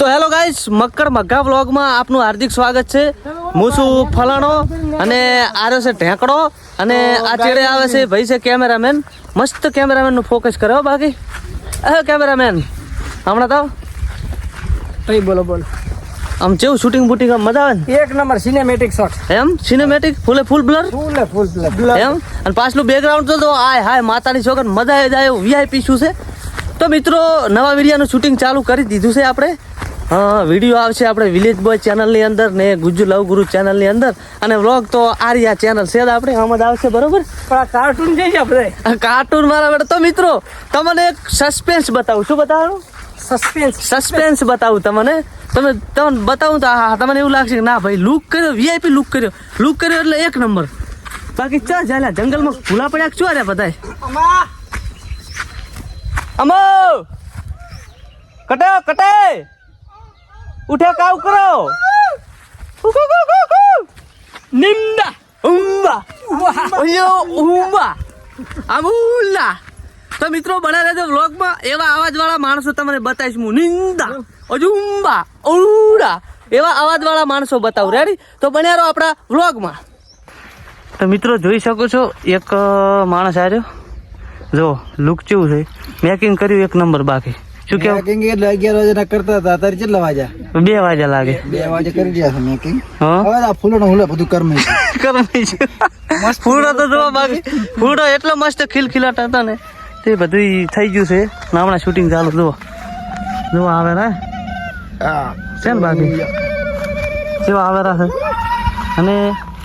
તો hello guys મક્કડ મગ્ગા વ્લોગમાં આપનું હાર્દિક સ્વાગત છે. હું છું ફલાણો અને આર્યો છે ઢેંકડો અને આ ચેડે આવે છે ભાઈ છે કેમેરામેન. મસ્ત કેમેરામેનનું ફોકસ કરો હો બાકી. એ કેમેરામેન હમણાં તો ભાઈ બોલો બોલો. આમ કેવું શૂટિંગ બુટિંગ આમ મજા આવે ને? એક નંબર સિનેમેટિક શોટ એમ? સિનેમેટિક ફૂલે ફૂલ બ્લર ફૂલ ફૂલ બ્લર એમ? અને પાછલું બેકગ્રાઉન્ડ તો તો હાય હાય માતાની છોકર મજા આવી જાય વીઆઈપી શું છે? તો મિત્રો નવા વિડિયાનું શૂટિંગ ચાલુ કરી દીધું છે આપણે. હા વીડિયો આવશે આપણે વિલેજ બોય ચેનલની અંદર ને ગુજુ લવ ગુરુ ચેનલની અંદર. અને વ્લોગ તો આર્યા ચેનલ છે આપણે આમ જ આવશે બરોબર? પણ આ કાર્ટૂન છે બધા કાર્ટૂન મારા બેટા તો મિત્રો તમને એક સસ્પેન્સ બતાવું. શું બતાવું? સસ્પેન્સ સસ્પેન્સ બતાવું તમને. તમે તમને બતાવું તો હા તમને એવું લાગશે કે ના ભાઈ લુક કર્યો વીઆઈપી લુક કર્યો. લુક કર્યો એટલે એક નંબર બાકી ચા ચાલ્યા જંગલમાં ભૂલા પડ્યા શું રહ્યા બધાય? અમો! કટે કટે! ઉઠે કાવ કરો. નિંદા. ઉંબા. ઓયો ઉંબા. અમુલ્લા તો મિત્રો, બના રહેજો વ્લોગમાં. એવા અવાજવાળા માણસો તમને બતાવીશ હું. નિંદા. અજુંબા ઉડા એવા અવાજવાળા માણસો બતાવું. રેડી તો બન્યા રહો આપણા વ્લોગમાં. તો મિત્રો, જોઈ શકો છો, એક માણસ આવ્યો જો લુક ચેવું છે. મેકિંગ કર્યું, એક નંબર બાકી. શું કેવું મેકિંગ એટલે અગિયાર વાગ્યાના કરતા હતા અત્યારે કેટલા વાગ્યા? બે વાગ્યા લાગે. બે વાગે કરી રહ્યા છે હા? હવે આ ફૂલો હુલે બધું કરમી કરમી છે. ફૂડો તો જોવા બાકી ફૂડો એટલો મસ્ત ખીલખીલાટ હતા ને તે બધું થઈ ગયું છે. ને હમણાં શૂટિંગ ચાલુ જુઓ. જુઓ આવે ને છે ને બાકી? કેવા આવે છે. અને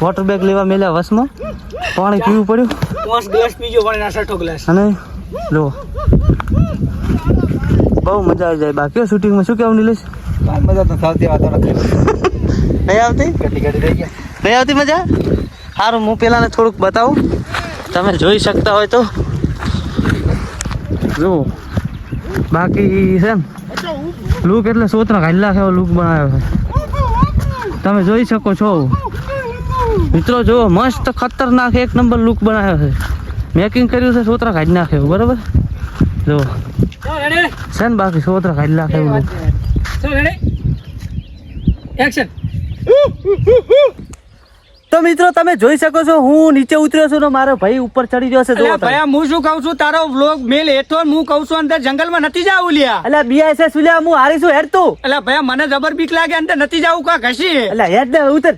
વોટર બેગ લેવા મેલ્યા વસમાં. પાણી પીવું પડ્યું. પાંચ ગ્લાસ પીજો પાણી ના ગ્લાસ અને જુઓ. બહુ મજા આવી જાય. બાકી શૂટિંગમાં શું કેવું નીલેશ? મજા તો થતી વાતો નહીં આવતી? ઘટી ઘડી રહી ગયા. નહીં આવતી મજા? સારું હું પેલાને થોડુંક બતાવું. તમે જોઈ શકતા હોય તો. જુઓ બાકી છે લુક એટલે સોતરા ઘાયલા છે લુક બનાવ્યો છે. તમે જોઈ શકો છો. મિત્રો જુઓ મસ્ત ખતરનાક એક નંબર લુક બનાવ્યો છે. મેકિંગ કર્યું છે સોતરા કાઢી નાખે બરાબર? રેડી છે ને બાકી સોતરા કાઢી નાખે એવું એક્શન તો મિત્રો તમે જોઈ શકો છો હું નીચે ઉતર્યો છું મારો ભાઈ ઉપર ચડી ગયો છે ભાઈ હું શું કહું છું? તારો વ્લોગ મેલ હેઠો હું કહું છું અંદર જંગલમાં નથી જાવું લ્યા. એટલે બીએસએસ લ્યા હું હારીશું હેડ તું. એટલે ભાઈ મને જબર બીક લાગે અંદર નથી જાવું કા ઘસી એટલે હેડ ને ઉતર.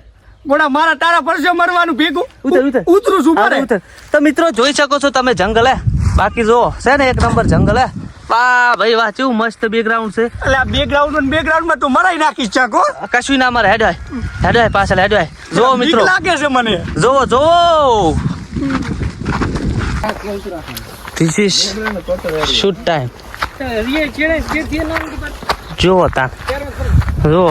ગોડા મારા તારા પરસે મરવાનું ભેગું. ઉતર ઉતર. ઉતરું છું ઉતર. તો મિત્રો જોઈ શકો છો તમે જંગલ હે? બાકી જો છે ને એક નંબર જંગલ હે? વાહ ભાઈ વાહ કેવું મસ્ત બેકગ્રાઉન્ડ છે. અલ્યા બેકગ્રાઉન્ડ ને બેકગ્રાઉન્ડમાં તું મરાઈ નાખીશ ચાકો આ કશું ના મારે હેડવાય હેડવાય પાછળ હેડવાય જો મિત્રો. લાગે છે મને. જો જો. ધીસ ઇઝ શૂટ ટાઈમ જો તા જો.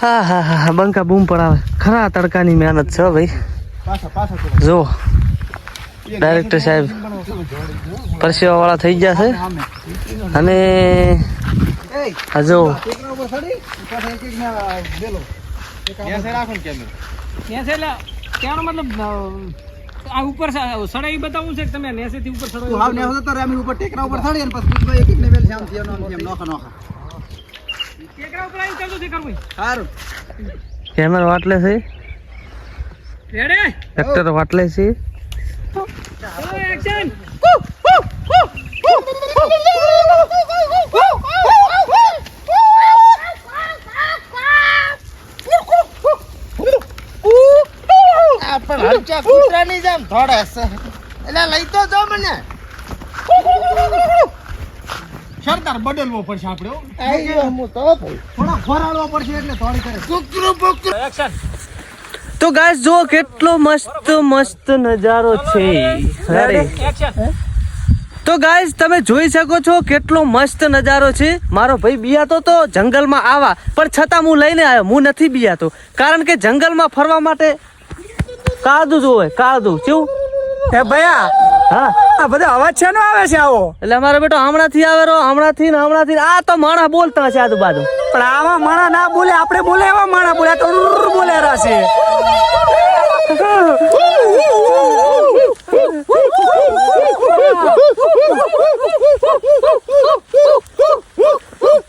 હા હા હા બંકા બૂમ પડાવે. ખરા તડકાની મહેનત છે ભાઈ. પાછા પાછા જો ડાયરેક્ટર સાહેબ પરસેવા વાળા થઈ ગયા છે. અને જો. આ ઉપર સડાઈ બતાવું છે કે તમે નેસેથી ઉપર તું હાવ ને હતો તો અમે ઉપર ટેકરા ઉપર ચડી અને પછી બીજું એક એક ને જામ થયો ને એમ નોખા નોખા. ટેકરા ઉપર આવી ચાલુ છે કરવું. સારું કેમેરા વાટલે છે. રેડી એક્ટર વાટલે છે. એક્શન પણ હલચા કૂતરાની જેમ થોડે એટલે લઈ તો જો મને. સરદાર બદલવો પડશે આપણે તો થોડા ખોરાડવો પડશે એટલે થોડી કરે. કૂતરું બુકરું. એક્શન તો ગાઈસ જો કેટલો મસ્ત મસ્ત નજારો છે અરે તો ગાઈસ તમે જોઈ શકો છો કેટલો મસ્ત નજારો છે. મારો ભાઈ બિયાતો તો જંગલમાં આવા પણ છતાં હું લઈને આવ્યો. હું નથી બિયાતો. કારણ કે જંગલમાં ફરવા માટે કાદુ જોવે કાદુ. કેવું? હે ભયા હા આ બધા અવાજ છે આવે છે આવો? એટલે અમારો બેટો હમણાંથી આવે રો હમણાંથી ને હમણાંથી આ તો માણા બોલતા છે આજુબાજુ. પણ આવા માણા ના બોલે આપણે બોલે એવા માણા બોલે તો બોલે છે.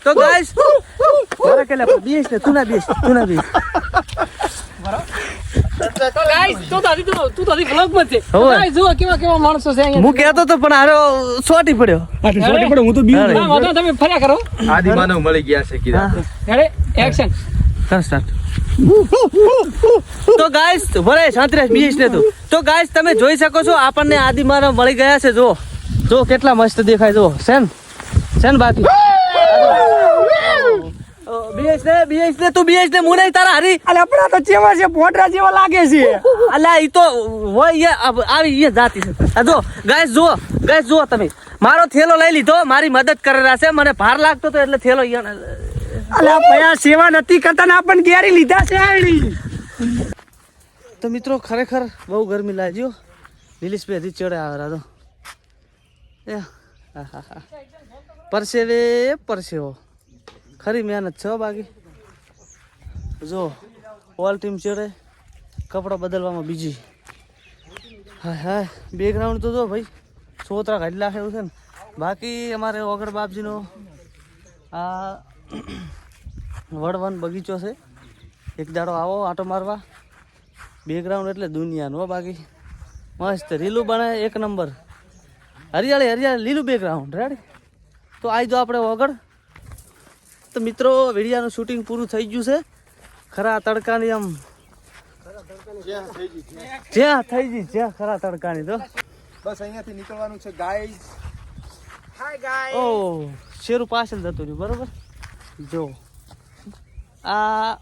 તો ગાઈસ બેસ ને તું ના બેસ તું ના બેસ. બરાબર ગાઈસ તો તારી તો તું તારી vlog માં છે ગાઈસ જુઓ કેવા કેવા માણસો છે અહીંયા. હું કહેતો તો પણ હારો સોટી પડ્યો. હું તો બીવું. ના વાંધો તમે ફર્યા કરો. આદિ માનવ મળી ગયા છે કીધા. રેડી એક્શન કર સ્ટાર્ટ તો ગાઈસ ભલે શાંતિરાજ બીસ ને તું. તો ગાઈસ તમે જોઈ શકો છો આપણને આદિમાનવ મળી ગયા છે જો જો કેટલા મસ્ત દેખાય જો સેન. સેન બાકી. બીએસ ને બીએસ ને તું બીએસ ને હું તારા હરી. અલે આપણા તો ચેવા છે પોટરા જેવા લાગે છે. અલા ઈ તો હોય આવી ઈ જાતી છે. જો ગાઈસ જુઓ ગાઈસ જુઓ તમે. મારો થેલો લઈ લીધો મારી મદદ કરેલા છે મને ભાર લાગતો તો એટલે થેલો ઈ અલે ભયા સેવા નથી કરતા ને આપણને ગેરી લીધા છે આણી તો મિત્રો ખરેખર બહુ ગરમી લાગ્યો નિલીશ ભાઈ હજી ચડે આવે તો એ હા હા હા. પરસેવે પરસેવો. ખરી મહેનત છે બાકી. જો, ઓલ ટીમ ચડે કપડાં બદલવામાં બીજી હા હા બેકગ્રાઉન્ડ તો જો ભાઈ, સોતરા કાઢી એવું છે ને. બાકી અમારે ઓગળ બાપજીનો આ વડવન બગીચો છે. એક દાડો આવો આટો મારવા. બેકગ્રાઉન્ડ એટલે દુનિયાનું હો બાકી. મસ્ત, રીલું બને એક નંબર. હરિયાળી હરિયાળી, લીલું બેકગ્રાઉન્ડ રેડી તો આવી જો આપણે વગર તો મિત્રો વિડિયાનું શૂટિંગ પૂરું થઈ ગયું છે. ખરા તડકાની આમ જ્યાં થઈ ગઈ જ્યાં ખરા તડકાની તો. બસ અહીંયાથી નીકળવાનું છે ગાઈઝ ઓ શેરું પાછળ જતું રહ્યું બરોબર? જો. આ